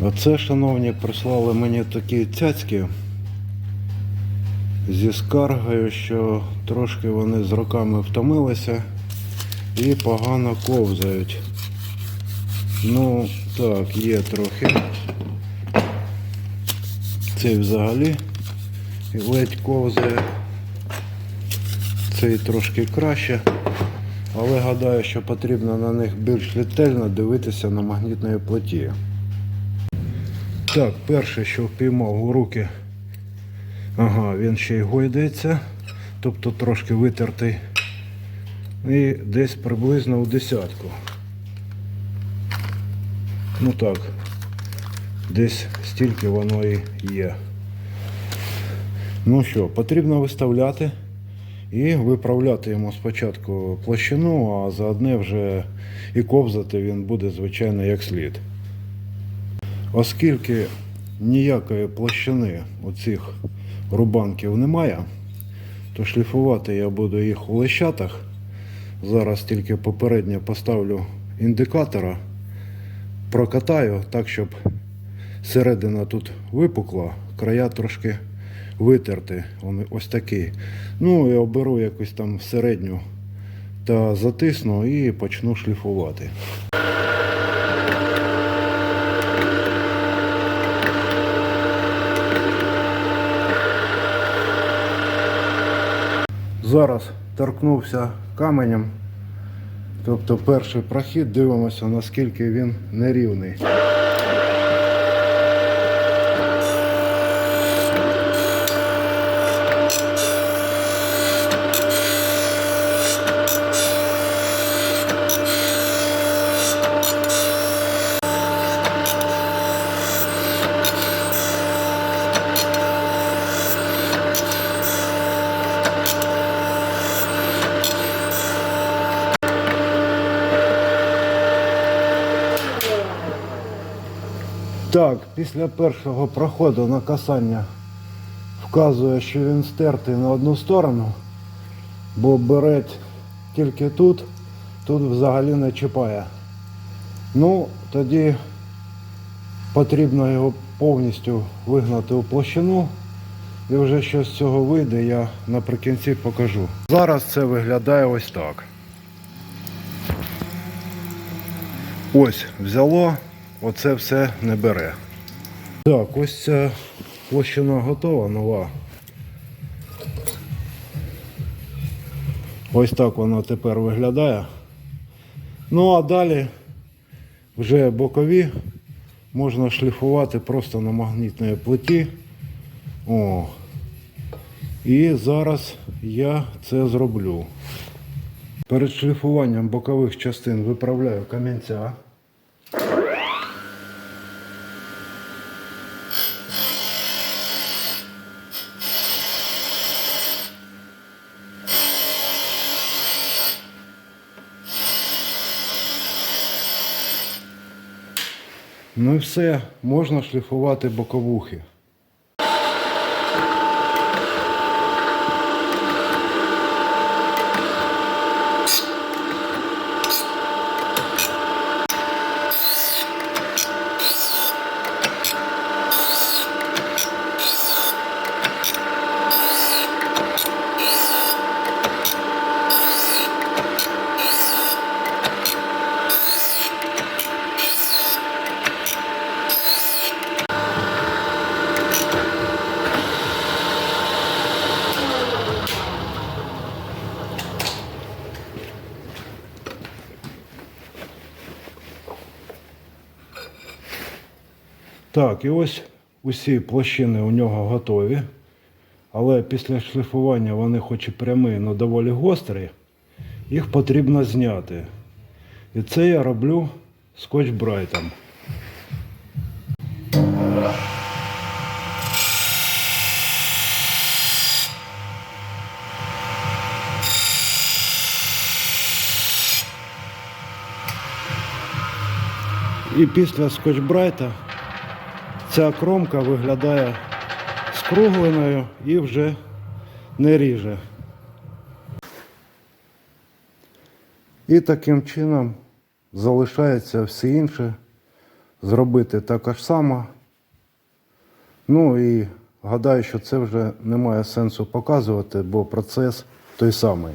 Оце, шановні, прислали мені такі цяцьки зі скаргою, що трошки вони з роками втомилися і погано ковзають. Ну, так, є трохи. Цей взагалі ледь ковзає. Цей трошки краще. Але гадаю, що потрібно на них більш ретельно дивитися на магнітної плоті. Так, перше, що впіймав у руки, ага, він ще й гойдається, тобто трошки витертий. І десь приблизно у десятку. Ну так, десь стільки воно і є. Ну що, потрібно виставляти і виправляти йому спочатку площину, а заодне вже і ковзати він буде, звичайно, як слід. Оскільки ніякої площини оцих рубанків немає, то шліфувати я буду їх у лещатах. Зараз тільки попередньо поставлю індикатора, прокатаю так, щоб середина тут випукла, края трошки витерти. Вони ось такі. Ну і оберу якусь там середню та затисну і почну шліфувати. Зараз торкнувся каменем. Тобто перший прохід, дивимося, наскільки він нерівний. Так, після першого проходу на касання вказує, що він стертий на одну сторону, бо береть тільки тут, тут взагалі не чіпає. Ну, тоді потрібно його повністю вигнати у площину. І вже що з цього вийде, я наприкінці покажу. Зараз це виглядає ось так. Ось взяло, оце все не бере. Так, ось ця площина готова, нова. Ось так вона тепер виглядає. Ну а далі вже бокові можна шліфувати просто на магнітній плиті. О. І зараз я це зроблю. Перед шліфуванням бокових частин виправляю камінця. Ну і все, можна шліфувати боковухи. Так, і ось усі площини у нього готові. Але після шліфування вони хоч і прямі, але доволі гострі. Їх потрібно зняти. І це я роблю скотч-брайтом. І після скотч-брайта ця кромка виглядає скругленою і вже не ріже. І таким чином залишається все інше зробити також само. Ну і гадаю, що це вже немає сенсу показувати, бо процес той самий.